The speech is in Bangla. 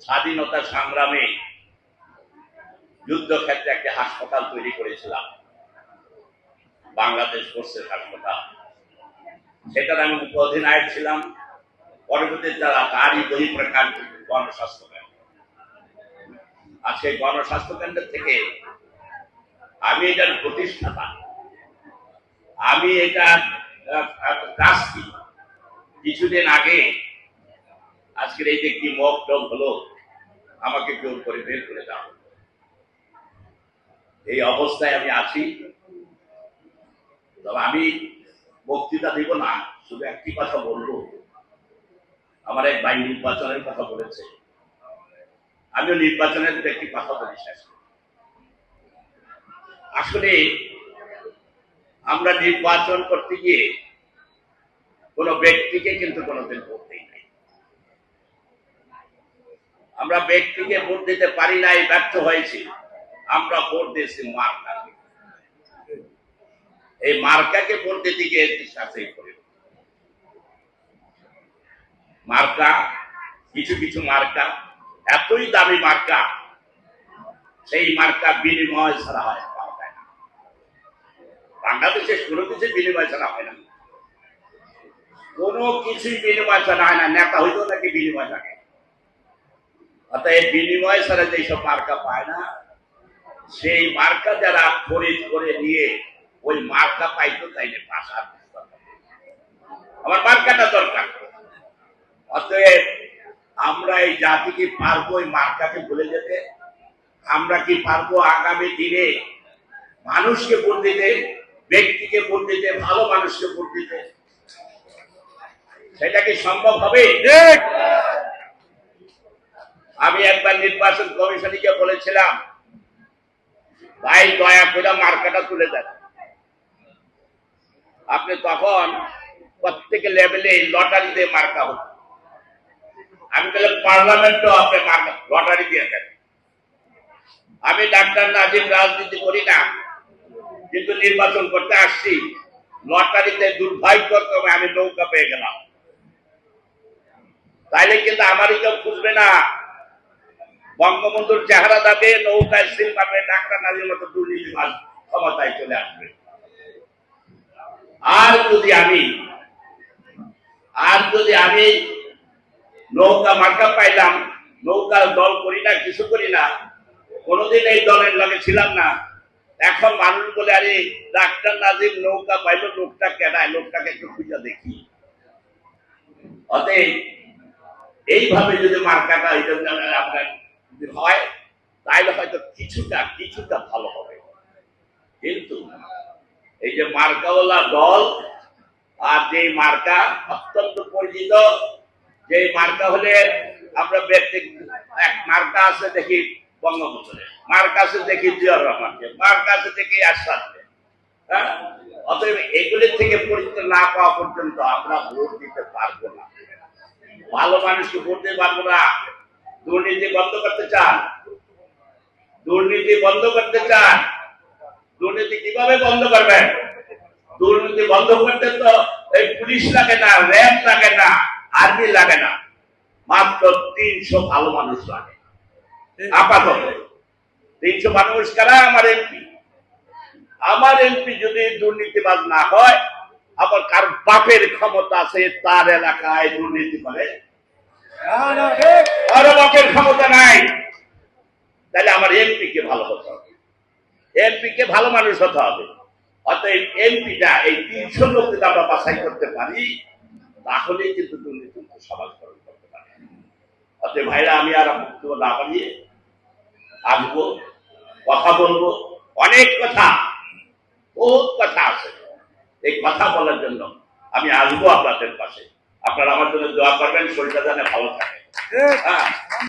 স্বাধীনতা সংগ্রামে যুদ্ধক্ষেত্রে একটি হাসপাতাল তৈরি করেছিলাম। বাংলাদেশ ফোর্সের হাসপাতাল। সেটার আমি উপ অধিনায়ক ছিলাম। পরবর্তীতে তারা তারই বই প্রকার গণস্বাস্থ্য কেন্দ্র। আর সেই গণস্বাস্থ্য কেন্দ্র থেকে আমি এটার প্রতিষ্ঠাতা। আমি এটা কিছুদিন আগে আজকের এই যে কি মক টক হলো, আমাকে কেউ করে বের করে দাও। এই অবস্থায় আমি আছি। তবে আমি বক্তৃতা দিব না, শুধু একটি কথা বলব। আমার এক ভাই নির্বাচনের কথা বলেছে। আমিও নির্বাচনের একটি কথা বলি শেষ আসলে আমরা নির্বাচন করতে গিয়ে কোন ব্যক্তিকে কিন্তু কোনোদিন দিই নাই। আমরা ব্যক্তিকে ভোট দিতে পারি নাই, ব্যর্থ হয়েছি। আমরা ভোট দিয়েছি মার্কাকে। এই মার্কাকে ভোট দিতে গিয়ে করে। মার্কা, কিছু কিছু মার্কা, এতই দামি মার্কা, সেই মার্কা বিনিময় ছাড়া হয় পাওয়া বাংলাদেশে কোনো কিছু বিনিময় ছাড়া হয় না। কোনো কিছুই বিনিময় ছাড়া হয় না, নেতা হইতেও নাকি বিনিময় থাকে। অতএব বিনিময় ছাড়া যেসব মার্কা পায় না। সেই মার্কা যারা খরিদ করে নিয়ে ওই মার্কা পাইতো পাশা আমার মার্কাটা দরকার। অতএব আমরা এই কি পারব মার্কাকে ভুলে যেতে? আমরা কি পারব আগামী দিনে মানুষকে ভোট দিতে, ব্যক্তিকে ভোট দিতে, ভালো মানুষকে ভোট দিতে? সেটা কি সম্ভব হবে? একবার নির্বাচন কমিশনকে বলেছিলাম, ভাই, দয়া করে মার্কাটা তুলে দেন। আপনি তখন প্রত্যেক লেভেলে লটারি দিয়ে মার্কা হতো আমি বলে পার্লামেন্টও আপনি লটারি দিয়ে দেন। আমি ডাক্তার নাজিম, রাজনীতি করি না, কিন্তু নির্বাচন করতে আসছি। লটারিতে দুর্ভাগ্যক্রমে আমি নৌকা পেয়ে গেলাম। তাইলে কিন্তু আমারই কেউ খুঁজবে না। বঙ্গবন্ধুর চেহারা দাবে নৌকায় সিল পাবে ডাক্তার নাজির মতো দুর্নীতি দুর্নীতিবাদ ক্ষমতায় চলে আসবে। আর যদি আমি, আর যদি আমি নৌকা মার্কা পাইলাম, নৌকার দল করি না, কিছু করি না, কোনোদিন এই দলের লগে ছিলাম না, এখন মানুষ বলে, আরে ডাক্তার নাজিম নৌকা পাইল লোকটা কেনায় লোকটাকে একটু খুঁজে দেখি। অতএব, এইভাবে যদি মার্কাটা এই জন্য আপনার যদি হয় তাহলে হয়তো কিছুটা কিছুটা ভালো হবে। কিন্তু এই যে মার্কাওয়ালা দল আর যে মার্কা অত্যন্ত পরিচিত যে মার্কা হলে আমরা ব্যক্তি এক মার্কা আছে দেখি বঙ্গবন্ধুরে মার্কা আছে দেখি জিয়ার রহমানকে, মার্কা আছে দেখি আশরাফকে হ্যাঁ? অতএব এগুলির থেকে পরিচিত না পাওয়া পর্যন্ত আমরা ভোট দিতে পারব না। ভালো মানুষকে ভোট দিতে পারব না। দুর্নীতি বন্ধ করতে চান? দুর্নীতি বন্ধ করতে চান? দুর্নীতি কীভাবে বন্ধ করবেন? দুর্নীতি বন্ধ করতে তো এই পুলিশ লাগে না, র্যাব লাগে না, আর্মি লাগে না। মাত্র তিনশো ভালো মানুষ লাগে। আপাতত। তিনশো মানুষ কারা? আমার এমপি। আমার এমপি যদি দুর্নীতিবাজ না হয়, আবার কার বাপের ক্ষমতা আছে তার এলাকায় দুর্নীতি করে? কারও ক্ষমতা নাই। তাহলে আমার এমপি কে ভালো হতে হবে। এমপি কে ভালো মানুষ হতে হবে। অতএব এমপিটা এই লোক যদি আমরা বাছাই করতে পারি, তাহলেই কিন্তু দুর্নীতি সমাজকরণ করতে পারি। অতএব ভাইরা, আমি আর বক্তব্য না বাড়িয়ে আসব, কথা বলব। অনেক কথা, বহুত কথা আছে। এই কথা বলার জন্য আমি আসব আপনাদের পাশে। আপনারা আমার জন্য দোয়া করবেন শরীরটা যেন ভালো থাকে। হ্যাঁ।